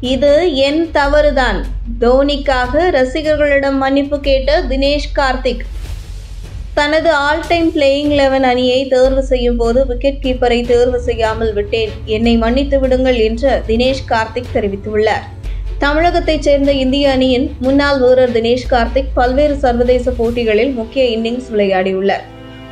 இது என் தவறுதான். தோனிக்காக ரசிகர்களிடம் மன்னிப்பு கேட்ட தினேஷ் கார்த்திக். தனது ஆல் டைம் பிளேயிங் லெவன் அணியை தேர்வு செய்யும் போது விக்கெட் கீப்பரை தேர்வு செய்யாமல் விட்டேன். என்னை மன்னித்து விடுங்கள் என்று தினேஷ் கார்த்திக் தெரிவித்துள்ளார். தமிழகத்தைச் சேர்ந்த இந்திய அணியின் முன்னாள் வீரர் தினேஷ் கார்த்திக் பல்வேறு சர்வதேச போட்டிகளில் முக்கிய இன்னிங்ஸ் விளையாடியுள்ளார்.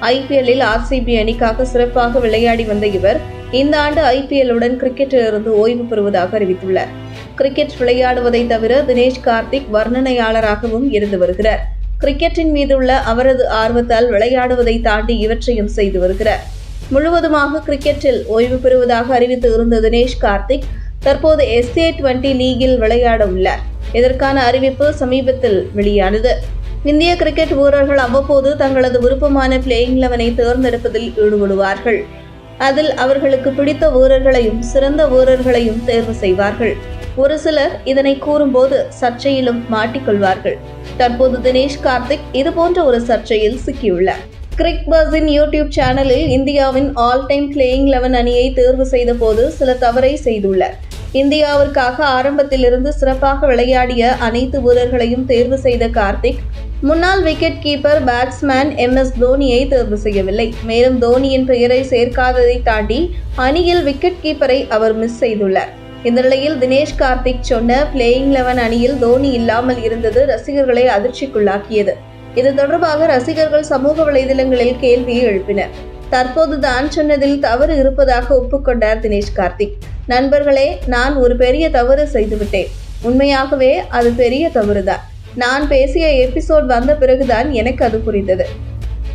ஐபிஎல்லில் ஆர்சிபி அணிக்காக சிறப்பாக விளையாடி வந்த இவர் இந்த ஆண்டு ஐபிஎல்லுடன் கிரிக்கெட்டிலிருந்து ஓய்வு பெறுவதாக அறிவித்துள்ளார். கிரிக்கெட் விளையாடுவதை தவிர தினேஷ் கார்த்திக் வர்ணனையாளராகவும் இருந்து வருகிறார். கிரிக்கெட்டின் மீதுள்ள அவரது ஆர்வத்தால் விளையாடுவதை தாண்டி இவற்றையும் செய்து வருகிறார். முழுவதுமாக கிரிக்கெட்டில் ஓய்வு பெறுவதாக அறிவித்து இருந்த தினேஷ் கார்த்திக் தற்போது எஸ்ஏ டுவெண்டி லீகில் விளையாட உள்ளார். இதற்கான அறிவிப்பு சமீபத்தில் வெளியானது. இந்திய கிரிக்கெட் வீரர்கள் அவ்வப்போது தங்களது விருப்பமான பிளேயிங் லெவனை தேர்ந்தெடுப்பதில் ஈடுபடுவார்கள். அதில் அவர்களுக்கு பிடித்த வீரர்களையும் சிறந்த வீரர்களையும் தேர்வு செய்வார்கள். ஒரு சிலர் இதனை கூறும்போது சர்ச்சையிலும் மாட்டிக்கொள்வார்கள். தற்போது தினேஷ் கார்த்திக் இதுபோன்ற ஒரு சர்ச்சையில் சிக்கியுள்ளார். கிரிக் பஸின் யூடியூப் சேனலில் இந்தியாவின் ஆல் டைம் பிளேயிங் லெவன் அணியை தேர்வு செய்த போது சில தவறை செய்துள்ளார். இந்தியாவிற்காக ஆரம்பத்திலிருந்து சிறப்பாக விளையாடிய அனைத்து வீரர்களையும் தேர்வு செய்த கார்த்திக் முன்னாள் wicket keeper batsman M S தோனியை தேர்வு செய்யவில்லை. மேலும் தோனியின் பெயரை சேர்க்காததை தாண்டி அணியில் விக்கெட் கீப்பரை அவர் மிஸ் செய்துள்ளார். இந்த நிலையில் தினேஷ் கார்த்திக் சொன்ன பிளேயிங் லெவன் அணியில் தோனி இல்லாமல் இருந்தது ரசிகர்களை அதிர்ச்சிக்குள்ளாக்கியது. இது தொடர்பாக ரசிகர்கள் சமூக வலைதளங்களில் கேள்வியை எழுப்பினர். தற்போது தான் சொன்னதில் தவறு இருப்பதாக ஒப்புக்கொண்டார் தினேஷ் கார்த்திக். நண்பர்களே நான் ஒரு பெரிய தவறு செய்துவிட்டேன். உண்மையாகவே அது பெரிய தவறுதான். நான் பேசிய எபிசோட் வந்த பிறகுதான் எனக்கு அது புரிந்தது.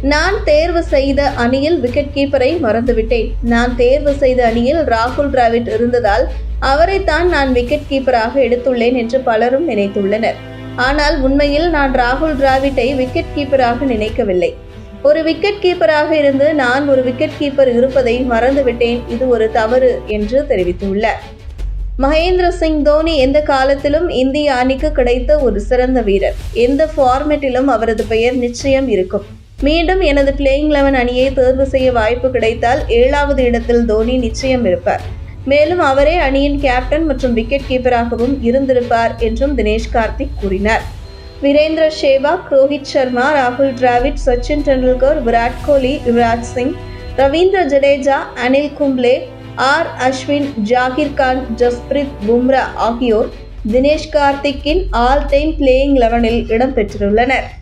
நான் தேர்வு செய்த அணியில் விக்கெட் கீப்பரை மறந்துவிட்டேன். நான் தேர்வு செய்த அணியில் ராகுல் டிராவிட் இருந்ததால் அவரைத்தான் நான் விக்கெட் கீப்பராக எடுத்துள்ளேன் என்று பலரும் நினைத்துள்ளனர். ஆனால் உண்மையில் நான் ராகுல் டிராவிட்டை விக்கெட் கீப்பராக நினைக்கவில்லை. ஒரு விக்கெட் கீப்பராக இருந்து நான் ஒரு விக்கெட் கீப்பர் இருப்பதை மறந்துவிட்டேன். இது ஒரு தவறு என்று தெரிவித்துள்ளார். மகேந்திர சிங் தோனி எந்த காலத்திலும் இந்திய அணிக்கு கிடைத்த ஒரு சிறந்த வீரர். எந்த ஃபார்மேட்டிலும் அவரது பெயர் நிச்சயம் இருக்கும். மீண்டும் எனது பிளேயிங் லெவன் அணியை தேர்வு செய்ய வாய்ப்பு கிடைத்தால் ஏழாவது இடத்தில் தோனி நிச்சயம் இருப்பார். மேலும் அவரே அணியின் கேப்டன் மற்றும் விக்கெட் கீப்பராகவும் இருந்திருப்பார் என்றும் தினேஷ் கார்த்திக் கூறினார். வீரேந்திர சேவாக் ரோஹித் சர்மா ராகுல் டிராவிட் சச்சின் டெண்டுல்கர் விராட் கோலி யுவராஜ் சிங் ரவீந்திர ஜடேஜா அனில் கும்ப்ளே ஆர். அஸ்வின் ஜாகிர் கான் ஜஸ்பிரித் பும்ரா ஆகியோர் தினேஷ் கார்த்திக்கின் ஆல் டைம் பிளேயிங் லெவனில் இடம்பெற்றுள்ளனர்